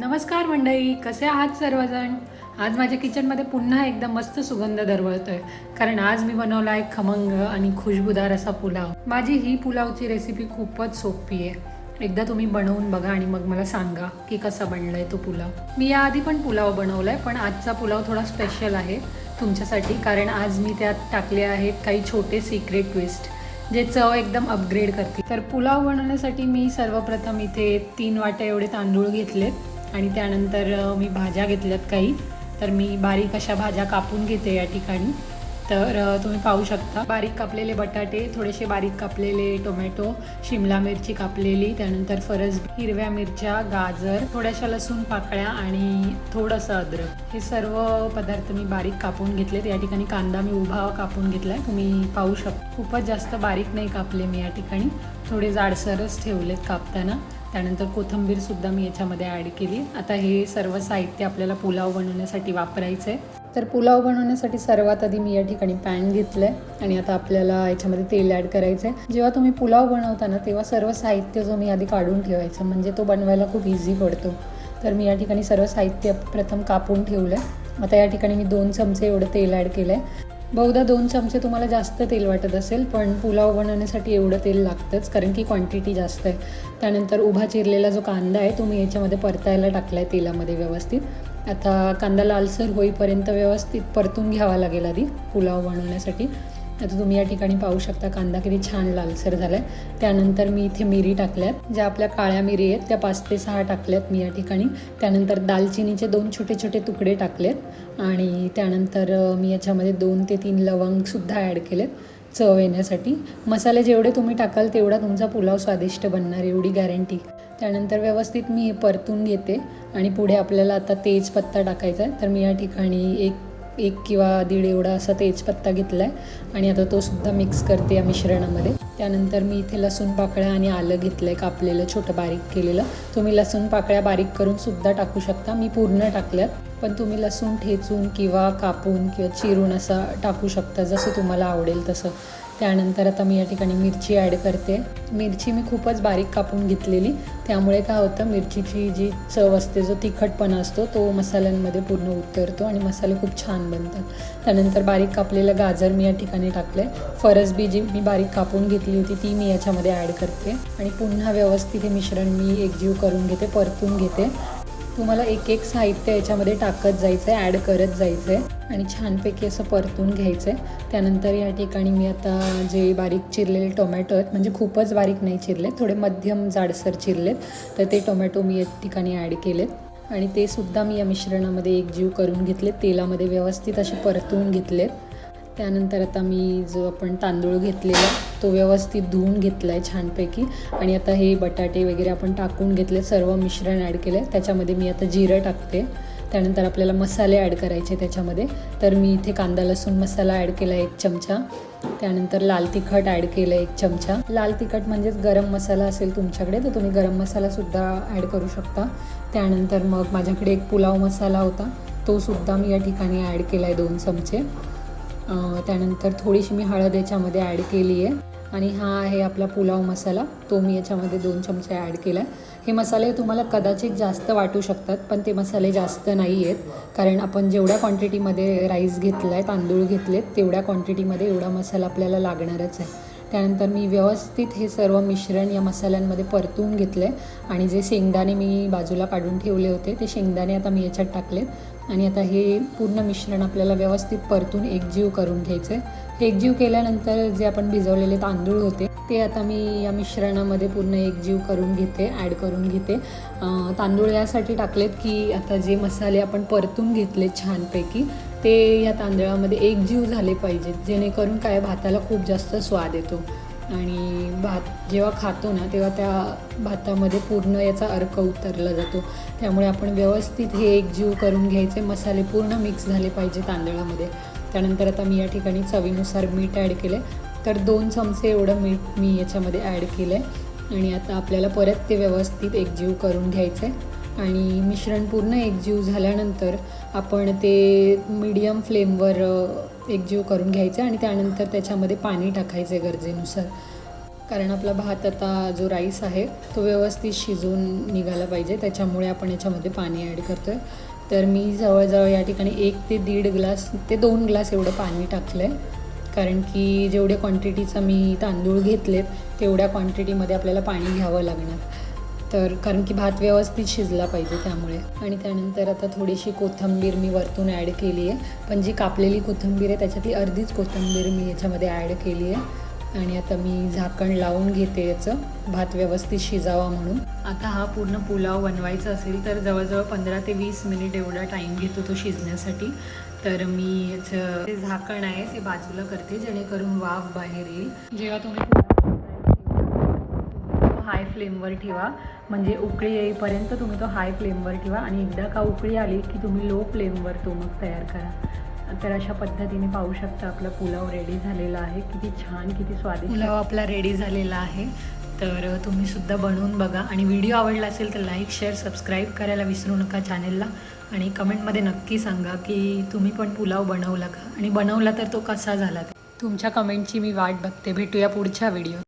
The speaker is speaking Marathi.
नमस्कार मंडळी कसे आहात सर्वजण? आज माझ्या किचनमध्ये पुन्हा एकदा मस्त सुगंध दरवळतोय. कारण आज मी बनवला आहे खमंग आणि खुशबुदार असा पुलाव. माझी ही पुलावची रेसिपी खूपच सोपी आहे. एकदा तुम्ही बनवून बघा आणि मग मला सांगा की कसा बनलाय तो पुलाव. मी याआधी पण पुलाव बनवलाय पण आजचा पुलाव थोडा स्पेशल आहे तुमच्यासाठी कारण आज मी त्यात टाकले आहेत काही छोटे सिक्रेट ट्विस्ट जे चव एकदम अपग्रेड करते तर पुलाव बनवण्यासाठी मी सर्वप्रथम इथे तीन वाट्या एवढे तांदूळ घेतलेत. आणि त्यानंतर मी भाज्या घेतल्यात काही. तर मी बारीक अशा भाज्या कापून घेते या ठिकाणी. तर तुम्ही पाहू शकता. बारीक कापलेले बटाटे थोडेसे बारीक कापलेले टोमॅटो शिमला मिरची कापलेली त्यानंतर फरस हिरव्या मिरच्या गाजर थोड्याशा लसूण पाकळ्या आणि थोडंसं अद्रक. हे सर्व पदार्थ मी बारीक कापून घेतलेत. या ठिकाणी कांदा मी उभा कापून घेतलाय. तुम्ही पाहू शकता. खूपच जास्त बारीक नाही कापले मी या ठिकाणी. थोडे जाडसरच ठेवलेत कापताना. त्यानंतर कोथिंबीर सुद्धा मी याच्यामध्ये ॲड केली. आता हे सर्व साहित्य आपल्याला पुलाव बनवण्यासाठी वापरायचं आहे तर पुलाव बनवण्यासाठी सर्वात आधी मी या ठिकाणी पॅन घेतलं आहे आणि आता आपल्याला याच्यामध्ये तेल ॲड करायचं आहे जेव्हा तुम्ही पुलाव बनवता ना तेव्हा सर्व साहित्य जो मी आधी काढून ठेवायचं म्हणजे तो बनवायला खूप इझी पडतो. तर मी या ठिकाणी सर्व साहित्य प्रथम कापून ठेवलं आहे आता या ठिकाणी मी दोन चमचे एवढं तेल ॲड केलं आहे बहुधा दोन चमचे तुम्हाला जास्त तेल वाटत असेल पण पुलाव बनवण्यासाठी एवढं तेल लागतंच कारण की क्वांटिटी जास्त आहे. त्यानंतर उभा चिरलेला जो कांदा आहे तुम्ही याच्यामध्ये परतायला टाकला आहे तेलामध्ये व्यवस्थित. आता कांदा लालसर होईपर्यंत व्यवस्थित परतून घ्यावा लागेल आधी पुलाव बनवण्यासाठी. आता तुम्ही या ठिकाणी पाहू शकता कांदा किती छान लालसर झाला आहे त्यानंतर मी इथे मिरी टाकल्यात. ज्या आपल्या काळ्या मिरी आहेत त्या पाच ते सहा टाकल्यात मी या ठिकाणी. त्यानंतर दालचिनीचे दोन छोटे छोटे तुकडे टाकलेत. आणि त्यानंतर मी याच्यामध्ये दोन ते तीन लवंगसुद्धा ॲड केलेत चव येण्यासाठी. मसाले जेवढे तुम्ही टाकाल तेवढा तुमचा पुलाव स्वादिष्ट बनणार एवढी गॅरंटी त्यानंतर व्यवस्थित मी हे परतून घेते. आणि पुढे आपल्याला आता तेजपत्ता टाकायचा आहे. तर मी या ठिकाणी एक एक किंवा दीड एवढा असा तेजपत्ता घेतला आहे आणि आता तो सुद्धा मिक्स करते या मिश्रणामध्ये त्यानंतर मी इथे लसूण पाकळ्या आणि आलं घेतलं आहे कापलेलं छोटं बारीक केलेलं. तुम्ही लसूण पाकळ्या बारीक करून सुद्धा टाकू शकता. मी पूर्ण टाकल्यात. पण तुम्ही लसूण ठेचून किंवा कापून किंवा चिरून असं टाकू शकता जसं तुम्हाला आवडेल तसं. त्यानंतर आता मी या ठिकाणी मिरची ॲड करते. मिरची मी खूपच बारीक कापून घेतलेली. त्यामुळे काय होतं मिरचीची जी चव असते जो तिखटपणा असतो तो मसाल्यांमध्ये पूर्ण उतरतो आणि मसाले खूप छान बनतात. त्यानंतर बारीक कापलेलं गाजर मी या ठिकाणी टाकलं आहे फरसबी जी मी बारीक कापून घेतली होती ती मी याच्यामध्ये ॲड करते. आणि पुन्हा व्यवस्थित हे मिश्रण मी एकजीव करून घेते परतून घेते. तुम्हाला एक एक साहित्य याच्यामध्ये टाकत जायचं आहे ॲड करत जायचं आहे आणि छानपैकी असं परतून घ्यायचं आहे त्यानंतर या ठिकाणी मी आता जे बारीक चिरलेले टोमॅटो आहेत म्हणजे खूपच बारीक नाही चिरले थोडे मध्यम जाडसर चिरलेत तर ते टोमॅटो मी या ठिकाणी ॲड केलेत. आणि ते सुद्धा मी या मिश्रणामध्ये एकजीव करून घेतले तेलामध्ये व्यवस्थित असे परतून घेतलेत. त्यानंतर आता मी जो आपण तांदूळ घेतलेला तो व्यवस्थित धुवून घेतला आहे छानपैकी. आणि आता हे बटाटे वगैरे आपण टाकून घेतले सर्व मिश्रण ॲड केलं आहे त्याच्यामध्ये मी आता जिरं टाकते. त्यानंतर आपल्याला मसाले ॲड करायचे त्याच्यामध्ये. तर मी इथे कांदा लसूण मसाला ॲड केला एक चमचा. त्यानंतर लाल तिखट ॲड केलं एक चमचा. लाल तिखट म्हणजेच गरम मसाला असेल तुमच्याकडे तर तुम्ही गरम मसालासुद्धा ॲड करू शकता. त्यानंतर मग माझ्याकडे एक पुलाव मसाला होता. तो सुद्धा मी या ठिकाणी ॲड केला आहे दोन चमचे. त्यानंतर थोडीशी मी हळद याच्यामध्ये ॲड केली आहे. आणि हा आहे आपला पुलाव मसाला. तो मी याच्यामध्ये दोन चमचे ॲड केला आहे हे मसाले तुम्हाला कदाचित जास्त वाटू शकतात पण ते मसाले जास्त नाही आहेत. कारण आपण जेवढ्या क्वांटिटीमध्ये राईस घेतला आहे तांदूळ घेतलेत तेवढ्या क्वांटिटीमध्ये एवढा मसाला आपल्याला लागणारच आहे. त्यानंतर मी व्यवस्थित हे सर्व मिश्रण या मसाल्यांमध्ये परतून घेतलं आहे आणि जे शेंगदाणे मी बाजूला काढून ठेवले होते ते शेंगदाणे आता मी याच्यात टाकलेत. आणि आता हे पूर्ण मिश्रण आपल्याला व्यवस्थित परतून एकजीव करून घ्यायचं आहे एकजीव केल्यानंतर जे आपण भिजवलेले तांदूळ होते ते आता मी या मिश्रणामध्ये पूर्ण एकजीव करून घेते ॲड करून घेते. तांदूळ यासाठी टाकलेत की आता जे मसाले आपण परतून घेतले छानपैकी ते या तांदळामध्ये एकजीव झाले पाहिजेत जेणेकरून काय भाताला खूप जास्त स्वाद येतो. आणि भात जेव्हा खातो ना तेव्हा त्या भातामध्ये पूर्ण याचा अर्क उतरला जातो. त्यामुळे आपण व्यवस्थित हे एकजीव करून घ्यायचे मसाले पूर्ण मिक्स झाले पाहिजे तांदळामध्ये. त्यानंतर आता मी या ठिकाणी चवीनुसार मीठ ॲड केलं आहे तर दोन चमचे एवढं मीठ मी याच्यामध्ये ॲड केलं आहे आणि आता आपल्याला परत ते व्यवस्थित एकजीव करून घ्यायचं आहे आणि मिश्रण पूर्ण एकजीव झाल्यानंतर आपण ते मीडियम फ्लेमवर एकजीव करून घ्यायचं आणि त्यानंतर त्याच्यामध्ये पाणी टाकायचं गरजेनुसार. कारण आपला भात आता जो राईस आहे तो व्यवस्थित शिजवून निघाला पाहिजे. त्याच्यामुळे आपण याच्यामध्ये पाणी ॲड करतो आहे तर मी जवळजवळ या ठिकाणी एक ते दीड ग्लास ते दोन ग्लास एवढं पाणी टाकलं आहे कारण की जेवढ्या क्वांटिटीचा मी तांदूळ घेतलेत तेवढ्या क्वांटिटीमध्ये आपल्याला पाणी घ्यावं लागणार. तर कारण की भात व्यवस्थित शिजला पाहिजे त्यामुळे. आणि त्यानंतर आता थोडीशी कोथिंबीर मी वरतून ॲड केली आहे. पण जी कापलेली कोथिंबीर आहे त्याच्यातली अर्धीच कोथिंबीर मी याच्यामध्ये ॲड केली आहे. आणि आता मी झाकण लावून घेते याचं. भात व्यवस्थित शिजावा म्हणून. आता हा पूर्ण पुलाव बनवायचा असेल तर जवळजवळ पंधरा ते वीस मिनिट एवढा टाईम घेतो तो शिजण्यासाठी. तर मी याचं जे झाकण आहे ते बाजूला करते जेणेकरून वाफ बाहेर येईल. जेव्हा तुम्ही फ्लेमवर ठेवा. म्हणजे उकळी येईपर्यंत तुम्ही तो हाय फ्लेमवर ठेवा आणि एकदा का उकळी आली की तुम्ही लो फ्लेमवर तो मग तयार करा. तर अशा पद्धतीने पाहू शकता आपला पुलाव रेडी झालेला आहे. किती छान किती स्वादिष्ट. पुलाव आपला रेडी झालेला आहे. तर तुम्ही सुद्धा बनवून बघा. आणि व्हिडिओ आवडला असेल तर लाईक शेअर सबस्क्राईब करायला विसरू नका चॅनेलला आणि कमेंटमध्ये नक्की सांगा की तुम्ही पण पुलाव बनवला का? आणि बनवला तर तो कसा झाला? तुमच्या कमेंटची मी वाट बघते. भेटूया पुढच्या व्हिडिओ